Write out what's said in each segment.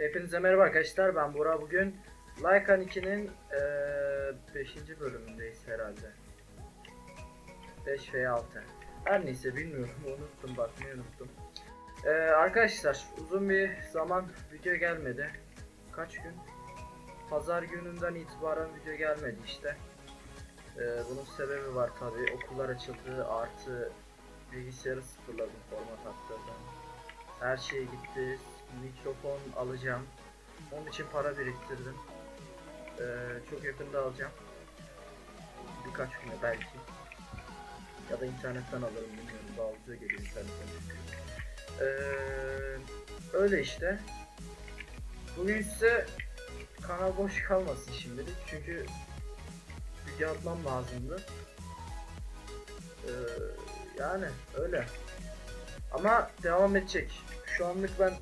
Hepinize merhaba arkadaşlar ben Bora bugün Lycan 2'nin 5. bölümündeyiz herhalde. 5 veya 6 Her neyse bilmiyorum unuttum bakmayı unuttum. Eee, Arkadaşlar uzun bir zaman video gelmedi. Kaç gün? Pazar gününden itibaren video gelmedi işte. Eee, Bunun sebebi var tabi okullar açıldı artı bilgisayarı sıfırladım format attırdım her şey gitti. Mikrofon alacağım. Onun için para biriktirdim. Ee, çok yakında alacağım. Birkaç güne belki. Ya da internetten alırım bilmiyorum. Daha ucuza geliyor internetten. Ee, öyle işte. Bugün size kanal boş kalmasın şimdilik. Çünkü video atmam lazımdı. Ee, yani öyle. Ama devam edecek. Şu anlık ben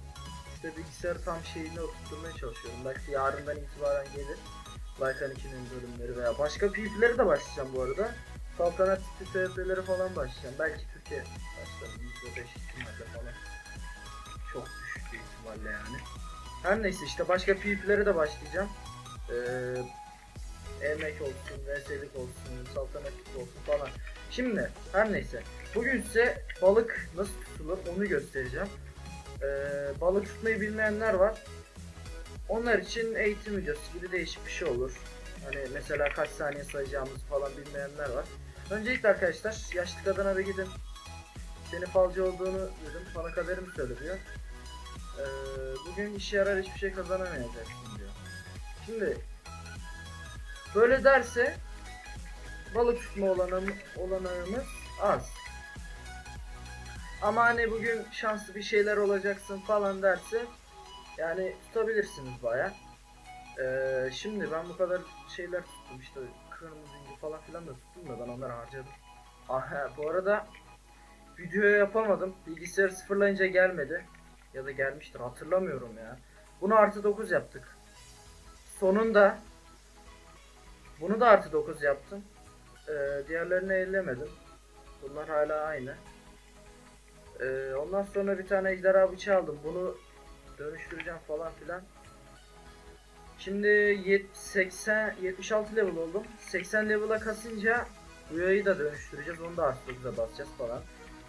işte bilgisayarı tam şeyini oturtmaya çalışıyorum. Belki yarından itibaren gelir. Lycan 2'nin bölümleri veya başka PvP'lere de başlayacağım bu arada. Saltanat tipi PvP'lere falan başlayacağım. Belki Türkiye başlarım. %5 ihtimalle falan. Çok düşük bir ihtimalle yani. Her neyse işte başka PvP'lere de başlayacağım. Ee, emek olsun, VS'lik olsun, saltanat tipi olsun falan. Şimdi her neyse. Bugün size balık nasıl tutulur onu göstereceğim. Ee, balık tutmayı bilmeyenler var. Onlar için eğitim videosu gibi değişik bir şey olur. Hani mesela kaç saniye sayacağımızı falan bilmeyenler var. Öncelikle arkadaşlar yaşlı kadına bir gidin. Senin falcı olduğunu dedim. Bana kaderimi söyle diyor. Ee, bugün işe yarar hiçbir şey kazanamayacaksın diyor. Şimdi böyle derse balık tutma olanağım- olanağımız az. Ama hani bugün şanslı bir şeyler olacaksın falan derse yani tutabilirsiniz baya. Ee, şimdi ben bu kadar şeyler tuttum işte kırmızı inci falan filan da tuttum da ben onları harcadım. Aha bu arada video yapamadım. Bilgisayarı sıfırlayınca gelmedi. Ya da gelmiştir hatırlamıyorum ya. Bunu artı 9 yaptık. Sonunda bunu da artı 9 yaptım. Ee, diğerlerini ellemedim. Bunlar hala aynı. Ee, ondan sonra bir tane ejderha bıçağı aldım. Bunu dönüştüreceğim falan filan. Şimdi yet- 80 76 level oldum. 80 level'a kasınca Rüyayı da dönüştüreceğiz. Onu da artı 9'a basacağız falan.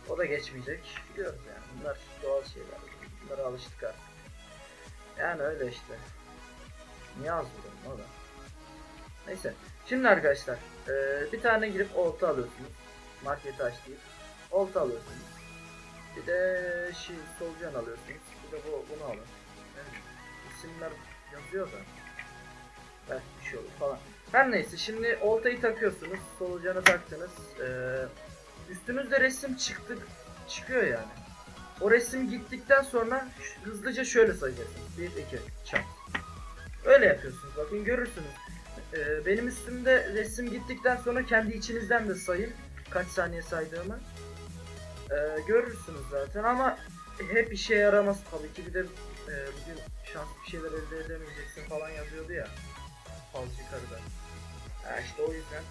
O da geçmeyecek. Biliyoruz yani. Bunlar doğal şeyler. Bunlara alıştık artık. Yani öyle işte. Niye az o da. Neyse. Şimdi arkadaşlar eee, bir tane girip olta alıyorsunuz. Marketi açlayıp olta alıyorsunuz. Bir de şey solucan alıyorsunuz. Bir de bu bunu alın. Yani isimler yazıyor da. Belki bir şey olur falan. Her neyse şimdi oltayı takıyorsunuz. Solucanı taktınız. Eee üstünüzde resim çıktı çıkıyor yani. O resim gittikten sonra hızlıca şöyle sayacaksınız. 1 2 çak. Öyle yapıyorsunuz. Bakın görürsünüz. Ee, benim üstümde resim gittikten sonra kendi içinizden de sayın. Kaç saniye saydığımı. Ee, görürsünüz zaten ama hep işe yaramaz tabii ki bir de e, bugün şanslı bir şeyler elde edemeyeceksin falan yazıyordu ya. Falcı karıda. Ha işte o yüzden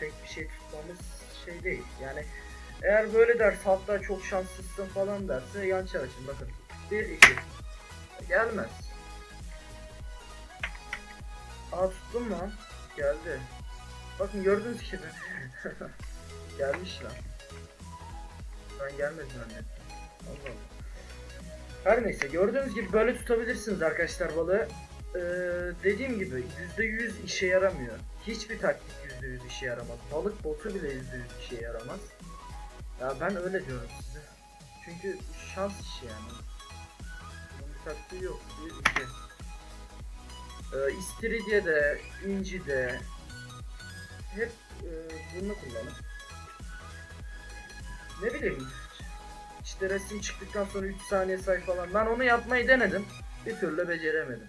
pek bir şey tutmamız şey değil. Yani eğer böyle derse hatta çok şanslısın falan derse yan çalışın bakın. 1 2 gelmez. Aa tuttum lan. Geldi. Bakın gördüğünüz gibi. Gelmiş lan. Ben gelmedim zannettim. Allah Allah. Her neyse gördüğünüz gibi böyle tutabilirsiniz arkadaşlar balığı. Ee, dediğim gibi %100 işe yaramıyor. Hiçbir taktik %100 işe yaramaz. Balık botu bile %100 işe yaramaz. Ya ben öyle diyorum size. Çünkü şans işi yani. Bunun taktiği yok. Bir, iki. Ee, İstiridye de, inci de hep e, bunu kullanın. Ne bileyim işte resim çıktıktan sonra 3 saniye say falan. Ben onu yapmayı denedim. Bir türlü beceremedim.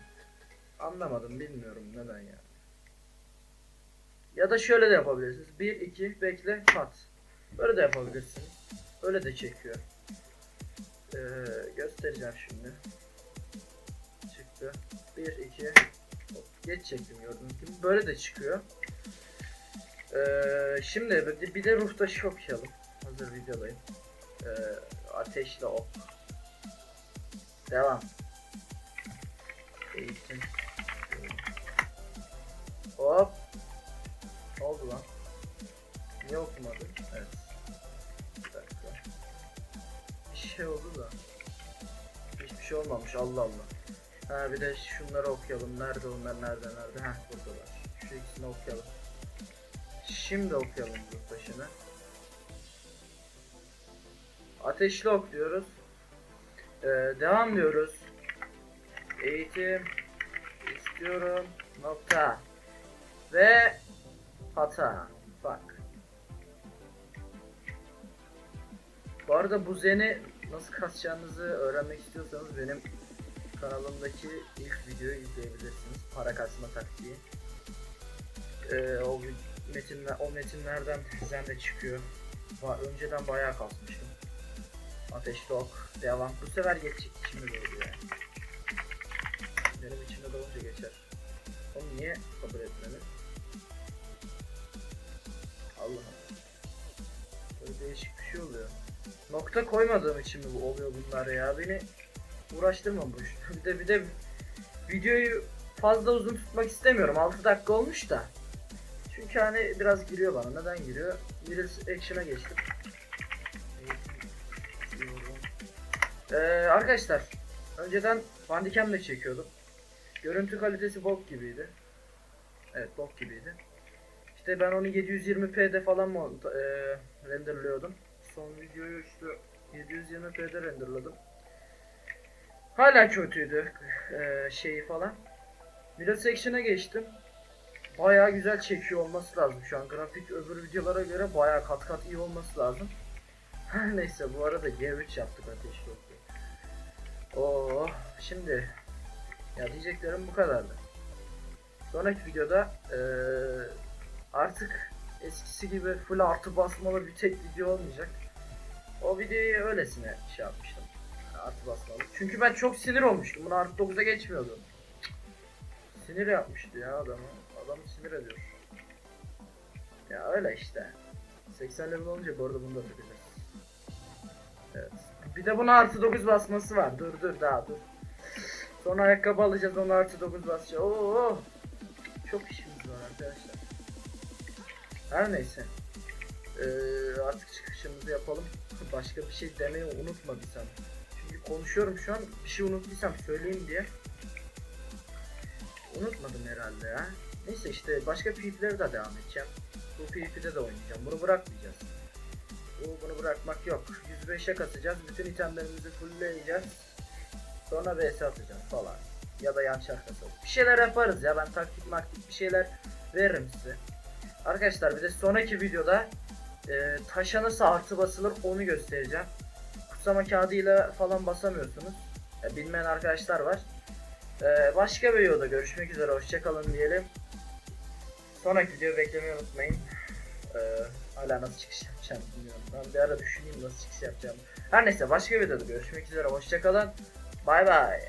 Anlamadım bilmiyorum neden ya. Ya da şöyle de yapabilirsiniz. 1 2 bekle pat. Böyle de yapabilirsiniz. Öyle de çekiyor. Ee, göstereceğim şimdi. Çıktı. 1 2 Hop, Geç çektim gördüğünüz gibi. Böyle de çıkıyor. Ee, şimdi bir de- bir de ruh taşı okuyalım. Hazır videodayım. Ee, ateşle ok. Devam. Eğitim. Hop. Ne oldu lan? Niye okumadın? Evet. Bir dakika. Bir şey oldu da. Hiçbir şey olmamış Allah Allah. Ha bir de şunları okuyalım. Nerede onlar? Nerede? Nerede? Heh buradalar. Şu ikisini okuyalım. Şimdi okuyalım bu taşını. Ateşli ok diyoruz. Ee, devam diyoruz. Eğitim istiyorum nokta ve hata bak. Bu arada bu zeni nasıl kasacağınızı öğrenmek istiyorsanız benim kanalımdaki ilk videoyu izleyebilirsiniz. Para kasma taktiği. Ee, o metinler, o metinlerden zen de çıkıyor. Önceden bayağı kasmıştım. Ateşli ok. Devam. Bu sefer geçecek. Şimdi doğru yani. Benim içimde doğunca geçer. Onu niye kabul etmedi? Allah'ım. Böyle değişik bir şey oluyor. Nokta koymadığım için mi bu oluyor bunlar ya? Beni uğraştırma boşuna. Bir de bir de videoyu fazla uzun tutmak istemiyorum. 6 dakika olmuş da. Çünkü hani biraz giriyor bana. Neden giriyor? Middle Action'a geçtim. Ee, arkadaşlar önceden Bandicam'le çekiyordum. Görüntü kalitesi bok gibiydi. Evet bok gibiydi. İşte ben onu 720p'de falan mont e, renderlıyordum. Son videoyu işte 720p'de renderladım. Hala kötüydü e, şeyi falan. Middle Section'a geçtim. Bayağı güzel çekiyor olması lazım şu an. Grafik öbür videolara göre bayağı kat kat iyi olması lazım. Neyse bu arada G3 yaptık ateş yoktu. Oo şimdi ya diyeceklerim bu kadardı. Sonraki videoda eee, artık eskisi gibi full artı basmalı bir tek video olmayacak. O videoyu öylesine şey yapmıştım. Artı basmalı. Çünkü ben çok sinir olmuştum. Bunu artı 9'a geçmiyordu. Sinir yapmıştı ya adamı. Adamı sinir ediyor. Ya öyle işte. 80 level olunca bu arada bunu da takacağız. Bir de buna artı 9 basması var. Dur dur daha dur. Sonra ayakkabı alacağız ona artı 9 basacağız. Oo. Çok işimiz var arkadaşlar. Her neyse. Ee, artık çıkışımızı yapalım. Başka bir şey demeyi unutmadıysam. Çünkü konuşuyorum şu an. Bir şey unuttuysam söyleyeyim diye. Unutmadım herhalde ya. Neyse işte başka PvP'lere de devam edeceğim. Bu PvP'de de oynayacağım. Bunu bırakmayacağız. Bu, bunu bırakmak yok. 105'e katacağız. Bütün itemlerimizi fullleyeceğiz. Sonra vs atacağız falan. Ya da yan atalım. Bir şeyler yaparız ya. Ben taktik maktik bir şeyler veririm size. Arkadaşlar bir de sonraki videoda e, taşa nasıl artı basılır onu göstereceğim. Kutsama kağıdıyla falan basamıyorsunuz. E, bilmeyen arkadaşlar var. E, başka bir videoda görüşmek üzere. Hoşçakalın diyelim. Sonraki videoyu beklemeyi unutmayın. E, hala nasıl çıkış yapacağım bilmiyorum. Ben bir ara düşüneyim nasıl çıkış yapacağım. Her neyse başka bir videoda görüşmek üzere. Hoşçakalın. Bay bay.